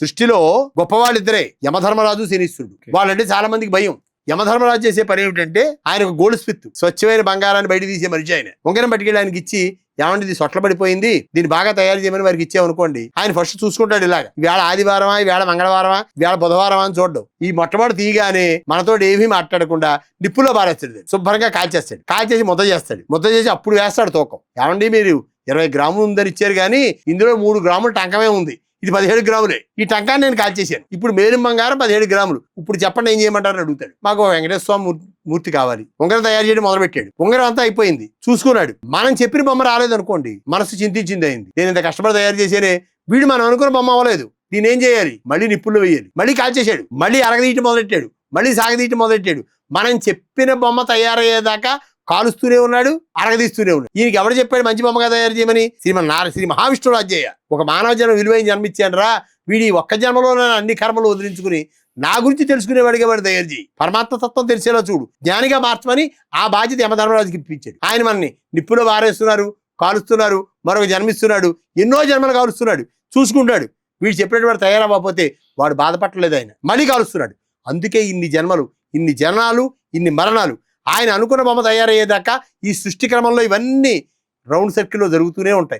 సృష్టిలో గొప్పవాళ్ళిద్దరే. యమధర్మరాజు శనిశ్వరుడు వాళ్ళంటే చాలా మందికి భయం. యమధర్మరాజు చేసే పని ఏమిటంటే ఆయన ఒక గోల్డ్ స్మిత్ స్వచ్ఛమైన బంగారాన్ని బయట తీసే మనిషి ఆయన. ఉంగరం పట్టుకెళ్ళి ఆయనకి ఇచ్చి ఏమంటే ఇది సొట్ల పడిపోయింది దీన్ని బాగా తయారు చేయమని వారికి ఇచ్చామనుకోండి ఆయన ఫస్ట్ చూసుకుంటాడు ఇలాగ. వేళ ఆదివారమా వేళ మంగళవారమా వేళ బుధవారమా అని చూడడం. ఈ మొట్టమొదటి తీయగానే మనతో ఏమీ మాట్లాడకుండా నిప్పులో పారేస్తాడు. శుభ్రంగా కాల్చేస్తాడు. కాల్చేసి ముద్ద చేస్తాడు. ముద్ద చేసి అప్పుడు వేస్తాడు తూకం. ఏమండి మీరు ఇరవై గ్రాములు ఉందని ఇచ్చారు కానీ ఇందులో మూడు గ్రాములు టంకమే ఉంది. ఇది పదిహేడు గ్రాములే. ఈ టంకాన్ని నేను కాల్చేశాను ఇప్పుడు మేలిం బంగారం పదిహేడు గ్రాములు. ఇప్పుడు చెప్పండి ఏం చేయమంటారని అడుగుతాడు. మాకు వెంకటేశ్వర స్వామి మూర్తి- కావాలి. ఉంగరం తయారు చేయడం మొదలుపెట్టాడు. ఉంగరం అంతా అయిపోయింది. చూసుకున్నాడు. మనం చెప్పిన బొమ్మ రాలేదు అనుకోండి మనసు చింతించింది అయింది. నేను ఇంత కష్టపడి తయారు చేసేనే వీడు మనం అనుకున్న బొమ్మ అవ్వలేదు. దీని ఏం చేయాలి? మళ్ళీ నిప్పుల్లో వేయాలి. మళ్ళీ కాల్చేశాడు మళ్ళీ అరగదీయటం మొదలెట్టాడు. మళ్ళీ సాగదీయటం మొదలెట్టాడు. మనం చెప్పిన బొమ్మ తయారయ్యేదాకా కాలుస్తూనే ఉన్నాడు అరగదీస్తూనే ఉన్నాడు. ఈయనకి ఎవరు చెప్పాడు మంచి బొమ్మగా తయారు చేయమని? శ్రీమన్ నార శ్రీ మహావిష్ణువు అధ్యయ ఒక మానవ జన్మ విలువైన జన్మిచ్చానరా వీడి ఒక్క జన్మలోనే అన్ని కర్మలు వదిలించుకుని నా గురించి తెలుసుకునేవాడిగా వాడు తయారు చేయి. పరమాత్మ తత్వం తెలిసేలా చూడు. జ్ఞానిగా మార్చమని ఆ బాధ్యత యమధర్మరాజుకి ఇప్పించాడు. ఆయన మనని నిప్పులో వారేస్తున్నారు కాలుస్తున్నారు మరొక జన్మిస్తున్నాడు ఎన్నో జన్మలు కాలుస్తున్నాడు చూసుకుంటాడు. వీడు చెప్పినటువంటి తయారవ్వకపోతే వాడు బాధపడలేదు ఆయన. మళ్ళీ కాలుస్తున్నాడు. అందుకే ఇన్ని జన్మలు ఇన్ని జనాలు ఇన్ని మరణాలు ఆయన అనుకున్న బొమ్మ తయారయ్యేదాకా ఈ సృష్టి క్రమంలో ఇవన్నీ రౌండ్ సర్కిల్లో జరుగుతూనే ఉంటాయి.